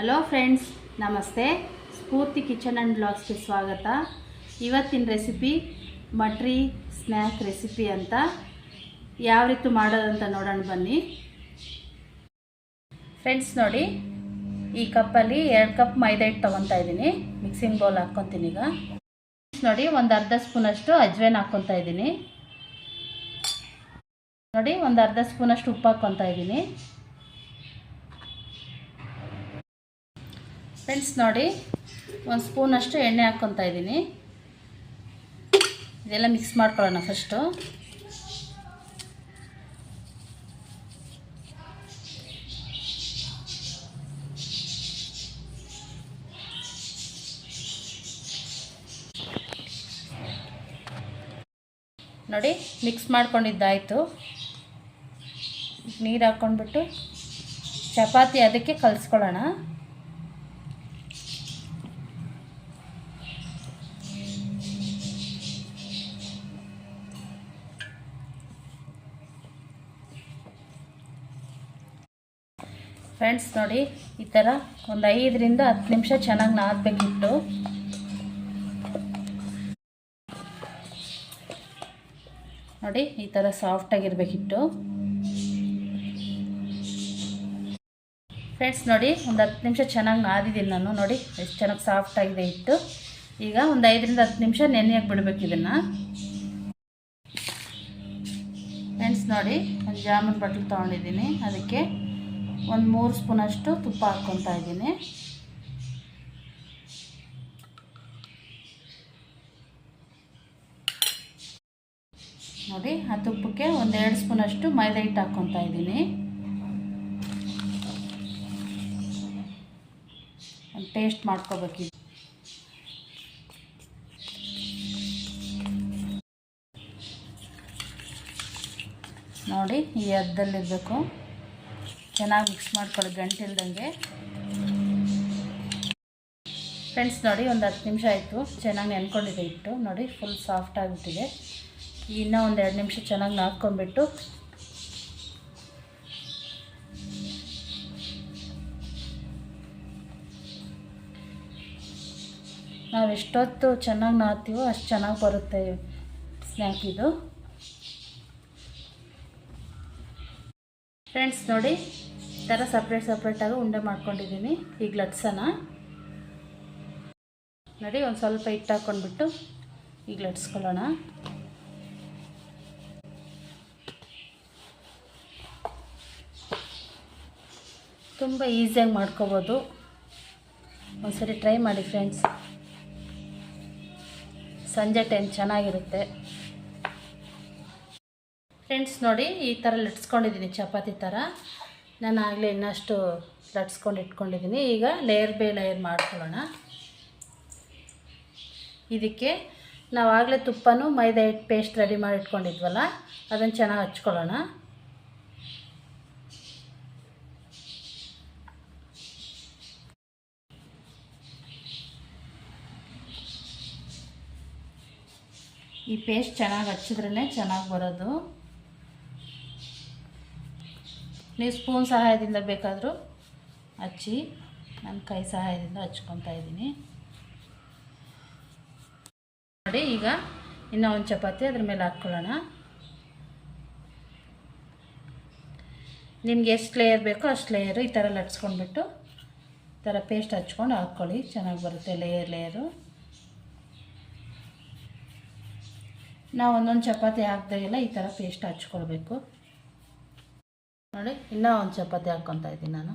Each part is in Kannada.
ಹಲೋ ಫ್ರೆಂಡ್ಸ್ ನಮಸ್ತೆ ಸ್ಫೂರ್ತಿ ಕಿಚನ್ ಆ್ಯಂಡ್ ಬ್ಲಾಗ್ಸ್ಗೆ ಸ್ವಾಗತ. ಇವತ್ತಿನ ರೆಸಿಪಿ ಮಟ್ರಿ ಸ್ನ್ಯಾಕ್ ರೆಸಿಪಿ ಅಂತ ಯಾವ ರೀತಿ ಮಾಡೋದಂತ ನೋಡೋಣ ಬನ್ನಿ. ಫ್ರೆಂಡ್ಸ್ ನೋಡಿ, ಈ ಕಪ್ಪಲ್ಲಿ ಎರಡು ಕಪ್ ಮೈದಾ ಹಿಟ್ಟು ತೊಗೊತಾ ಇದ್ದೀನಿ. ಮಿಕ್ಸಿಂಗ್ ಬೌಲ್ ಹಾಕ್ಕೊತೀನಿ ಈಗ. ನೋಡಿ, ಒಂದು ಅರ್ಧ ಸ್ಪೂನಷ್ಟು ಅಜ್ವೇನ್ ಹಾಕ್ಕೊತಾ ಇದ್ದೀನಿ. ನೋಡಿ, ಒಂದು ಅರ್ಧ ಸ್ಪೂನಷ್ಟು ಉಪ್ಪು ಹಾಕ್ಕೊತಾ ಇದ್ದೀನಿ. ಫ್ರೆಂಡ್ಸ್ ನೋಡಿ, ಒಂದು ಸ್ಪೂನಷ್ಟು ಎಣ್ಣೆ ಹಾಕ್ಕೊತಾ ಇದ್ದೀನಿ. ಇದೆಲ್ಲ ಮಿಕ್ಸ್ ಮಾಡ್ಕೊಳ್ಳೋಣ ಫಸ್ಟು ನೋಡಿ ಮಿಕ್ಸ್ ಮಾಡ್ಕೊಂಡಿದ್ದಾಯಿತು. ನೀರು ಹಾಕ್ಕೊಂಡ್ಬಿಟ್ಟು ಚಪಾತಿ ಅದಕ್ಕೆ ಕಲಿಸ್ಕೊಳ್ಳೋಣ. ಫ್ರೆಂಡ್ಸ್ ನೋಡಿ, ಈ ಥರ ಒಂದು ಐದರಿಂದ ಹತ್ತು ನಿಮಿಷ ಚೆನ್ನಾಗಿ ನಾದಬೇಕಿತ್ತು. ನೋಡಿ, ಈ ಥರ ಸಾಫ್ಟಾಗಿರ್ಬೇಕಿತ್ತು ಫ್ರೆಂಡ್ಸ್ ನೋಡಿ, ಒಂದು ಹತ್ತು ನಿಮಿಷ ಚೆನ್ನಾಗಿ ನಾದಿದ್ದೀನಿ ನಾನು. ನೋಡಿ, ಎಷ್ಟು ಚೆನ್ನಾಗಿ ಸಾಫ್ಟಾಗಿದೆ ಇತ್ತು ಈಗ ಒಂದು ಐದರಿಂದ ಹತ್ತು ನಿಮಿಷ ನೆನೆಯಾಗಿ ಬಿಡಬೇಕು ಇದನ್ನು. ಫ್ರೆಂಡ್ಸ್ ನೋಡಿ, ಒಂದು ಜಾಮೂನ್ ಬಟ್ಲು ತೊಗೊಂಡಿದ್ದೀನಿ. ಅದಕ್ಕೆ ಒಂದು ಮೂರು ಸ್ಪೂನಷ್ಟು ತುಪ್ಪ ಹಾಕ್ಕೊತಾ ಇದ್ದೀನಿ. ನೋಡಿ, ಆ ತುಪ್ಪಕ್ಕೆ ಒಂದೆರಡು ಸ್ಪೂನಷ್ಟು ಮೈದಾ ಹಿಟ್ಟು ಹಾಕ್ಕೊತಾ ಇದ್ದೀನಿ. ಟೇಸ್ಟ್ ಮಾಡ್ಕೋಬೇಕಿ ನೋಡಿ, ಈ ಅದ್ದಲ್ಲಿರಬೇಕು ಚೆನ್ನಾಗಿ ಮಿಕ್ಸ್ ಮಾಡ್ಕೊಳ್ಳಿ ಗಂಟಿಲ್ದಂಗೆ ಫ್ರೆಂಡ್ಸ್ ನೋಡಿ ಒಂದು ಹತ್ತು ನಿಮಿಷ ಆಯಿತು. ಚೆನ್ನಾಗಿ ನೆನ್ಕೊಂಡಿದೆ ಇಟ್ಟು ನೋಡಿ ಫುಲ್ ಸಾಫ್ಟ್ ಆಗಿಬಿಟ್ಟಿದೆ. ಇನ್ನೂ ಒಂದು ಎರಡು ನಿಮಿಷ ಚೆನ್ನಾಗಿ ನಾದ್ಕೊಂಡ್ಬಿಟ್ಟು. ನಾವು ಎಷ್ಟೊತ್ತು ಚೆನ್ನಾಗಿ ನಾತೀವೋ ಅಷ್ಟು ಚೆನ್ನಾಗಿ ಬರುತ್ತೆ ಸ್ನ್ಯಾಕ್ ಇದು. ಫ್ರೆಂಡ್ಸ್ ನೋಡಿ ಥರ ಸಪ್ರೇಟ್ ಸಪ್ರೇಟಾಗಿ ಉಂಡೆ ಮಾಡ್ಕೊಂಡಿದ್ದೀನಿ ಈಗ ಲಟ್ಸೋಣ ನೋಡಿ, ಒಂದು ಸ್ವಲ್ಪ ಹಿಟ್ಟು ಹಾಕ್ಕೊಂಡ್ಬಿಟ್ಟು ಈಗ ಲಟ್ಸ್ಕೊಳ್ಳೋಣ ತುಂಬ ಈಸಿಯಾಗಿ ಮಾಡ್ಕೋಬೋದು. ಒಂದ್ಸರಿ ಟ್ರೈ ಮಾಡಿ ಫ್ರೆಂಡ್ಸ್ ಸಂಜೆ ಟೈಮ್ ಚೆನ್ನಾಗಿರುತ್ತೆ. ಫ್ರೆಂಡ್ಸ್ ನೋಡಿ, ಈ ಥರ ಲಟ್ಸ್ಕೊಂಡಿದ್ದೀನಿ, ಚಪಾತಿ ಥರ ನಾನು ಆಗಲೇ ಇನ್ನಷ್ಟು ಲಟ್ಸ್ಕೊಂಡು ಇಟ್ಕೊಂಡಿದ್ದೀನಿ. ಈಗ ಲೇಯರ್ ಬೈ ಲೇಯರ್ ಮಾಡ್ಕೊಳ್ಳೋಣ. ಇದಕ್ಕೆ ನಾವು ಆಗಲೇ ತುಪ್ಪನೂ ಮೈದಾ ಹಿಟ್ಟು ಪೇಸ್ಟ್ ರೆಡಿ ಮಾಡಿ ಇಟ್ಕೊಂಡಿದ್ವಲ್ಲ, ಅದನ್ನು ಚೆನ್ನಾಗಿ ಹಚ್ಕೊಳ್ಳೋಣ. ಈ ಪೇಸ್ಟ್ ಚೆನ್ನಾಗಿ ಹಚ್ಚಿದ್ರೇ ಚೆನ್ನಾಗಿ ಬರೋದು. ನೀವು ಸ್ಪೂನ್ ಸಹಾಯದಿಂದ ಬೇಕಾದರೂ ಹಚ್ಚಿ ನನ್ನ ಕೈ ಸಹಾಯದಿಂದ ಹಚ್ಕೊತಾ ಇದ್ದೀನಿ. ನೋಡಿ, ಈಗ ಇನ್ನೂ ಒಂದು ಚಪಾತಿ ಅದ್ರ ಮೇಲೆ ಹಾಕ್ಕೊಳ್ಳೋಣ. ನಿಮ್ಗೆ ಎಷ್ಟು ಲೇಯರ್ ಬೇಕೋ ಅಷ್ಟು ಲೇಯರು ಈ ಥರ ಲಟ್ಸ್ಕೊಂಡ್ಬಿಟ್ಟು ಈ ಥರ ಪೇಸ್ಟ್ ಹಚ್ಕೊಂಡು ಹಾಕ್ಕೊಳ್ಳಿ. ಚೆನ್ನಾಗಿ ಬರುತ್ತೆ ಲೇಯರ್ ಲೇಯರು ನಾವು ಒಂದೊಂದು ಚಪಾತಿ ಹಾಕ್ದಾಗೆಲ್ಲ ಈ ಥರ ಪೇಸ್ಟ್ ಹಚ್ಕೊಳ್ಬೇಕು. ನೋಡಿ, ಇನ್ನೂ ಒಂದು ಚಪಾತಿ ಹಾಕ್ಕೊತಾ ಇದ್ದೀನಿ ನಾನು.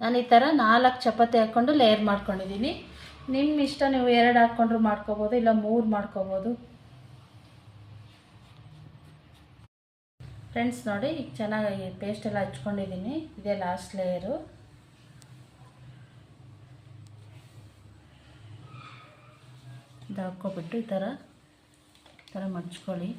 ನಾನು ಈ ಥರ ನಾಲ್ಕು ಚಪಾತಿ ಹಾಕ್ಕೊಂಡು ಲೇಯರ್ ಮಾಡ್ಕೊಂಡಿದ್ದೀನಿ. ನಿಮ್ಮ ಇಷ್ಟ, ನೀವು ಎರಡು ಹಾಕ್ಕೊಂಡ್ರು ಮಾಡ್ಕೋಬೋದು, ಇಲ್ಲ ಮೂರು ಮಾಡ್ಕೋಬೋದು. ಫ್ರೆಂಡ್ಸ್ ನೋಡಿ, ಈಗ ಚೆನ್ನಾಗಿ ಪೇಸ್ಟ್ ಎಲ್ಲ ಹಚ್ಕೊಂಡಿದ್ದೀನಿ. ಇದೇ ಲಾಸ್ಟ್ ಲೇಯರು ಇದು ಹಾಕ್ಕೊಬಿಟ್ಟು ಈ ಥರ ಈ ಥರ ಮಡ್ಚ್ಕೊಳ್ಳಿ.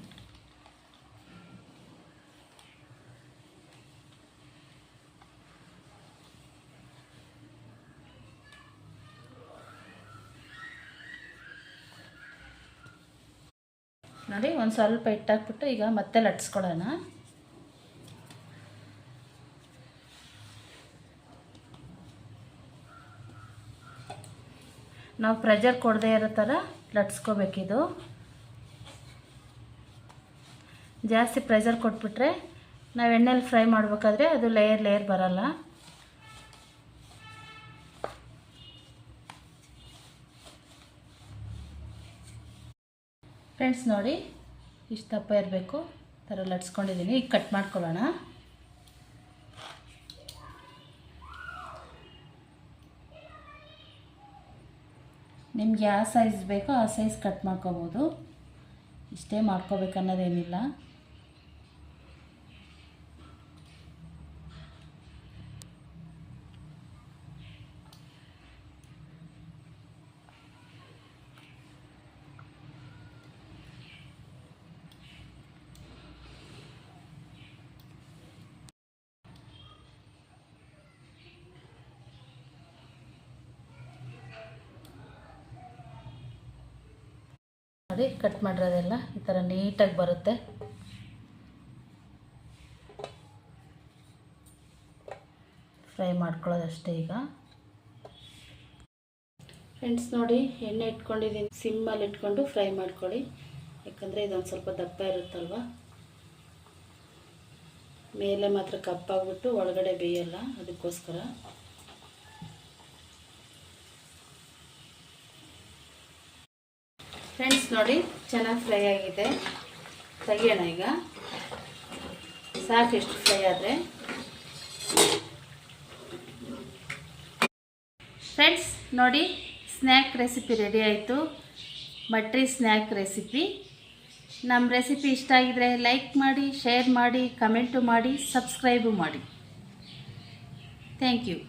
ನೋಡಿ, ಒಂದು ಸ್ವಲ್ಪ ಇಟ್ಟಾಕ್ಬಿಟ್ಟು ಈಗ ಮತ್ತೆ ಲಟ್ಸ್ಕೊಳ್ಳೋಣ. ನಾವು ಪ್ರೆಷರ್ ಕೊಡದೇ ಇರೋ ಥರ ಲಟ್ಸ್ಕೋಬೇಕಿದು. ಜಾಸ್ತಿ ಪ್ರೆಷರ್ ಕೊಟ್ಬಿಟ್ರೆ ನಾವು ಎಣ್ಣೆಲಿ ಫ್ರೈ ಮಾಡಬೇಕಾದ್ರೆ ಅದು ಲೇಯರ್ ಲೇಯರ್ ಬರಲ್ಲ. ಫ್ರೆಂಡ್ಸ್ ನೋಡಿ, ಇಷ್ಟು ದಪ್ಪ ಇರಬೇಕು. ಥರ ಲಟ್ಸ್ಕೊಂಡಿದ್ದೀನಿ ಈಗ ಕಟ್ ಮಾಡ್ಕೊಳ್ಳೋಣ. ನಿಮ್ಗೆ ಯಾವ ಸೈಜ್ ಬೇಕೋ ಆ ಸೈಜ್ ಕಟ್ ಮಾಡ್ಕೋಬೋದು. ಇಷ್ಟೇ ಮಾಡ್ಕೋಬೇಕು ನೋಡಿ ಕಟ್ ಮಾಡಿರೋದೆಲ್ಲ ಈ ಥರ ನೀಟಾಗಿ ಬರುತ್ತೆ. ಫ್ರೈ ಮಾಡ್ಕೊಳ್ಳೋದಷ್ಟೇ ಈಗ. ಫ್ರೆಂಡ್ಸ್ ನೋಡಿ, ಎಣ್ಣೆ ಇಟ್ಕೊಂಡಿದ್ದೀನಿ. ಸಿಮ್ಮಲ್ಲಿ ಇಟ್ಕೊಂಡು ಫ್ರೈ ಮಾಡ್ಕೊಳ್ಳಿ. ಯಾಕಂದರೆ ಇದೊಂದು ಸ್ವಲ್ಪ ದಪ್ಪ ಇರುತ್ತಲ್ವ? ಮೇಲೆ ಮಾತ್ರ ಕಪ್ಪಾಗ್ಬಿಟ್ಟು ಒಳಗಡೆ ಬೇಯಲ್ಲ, ಅದಕ್ಕೋಸ್ಕರ. ಫ್ರೆಂಡ್ಸ್ ನೋಡಿ, ಚೆನ್ನಾಗಿ ಫ್ರೈ ಆಗಿದೆ. ತೆಗಿಯೋಣ ಈಗ. ಸಾಕು ಎಷ್ಟು ಫ್ರೈ ಆದರೆ. ಫ್ರೆಂಡ್ಸ್ ನೋಡಿ ಸ್ನ್ಯಾಕ್ ರೆಸಿಪಿ ರೆಡಿ ಆಯಿತು. ಮಟ್ರಿ ಸ್ನ್ಯಾಕ್ ರೆಸಿಪಿ ನಮ್ಮ ರೆಸಿಪಿ ಇಷ್ಟ ಆಗಿದರೆ ಲೈಕ್ ಮಾಡಿ ಶೇರ್ ಮಾಡಿ ಕಮೆಂಟು ಮಾಡಿ ಸಬ್ಸ್ಕ್ರೈಬು ಮಾಡಿ. Thank you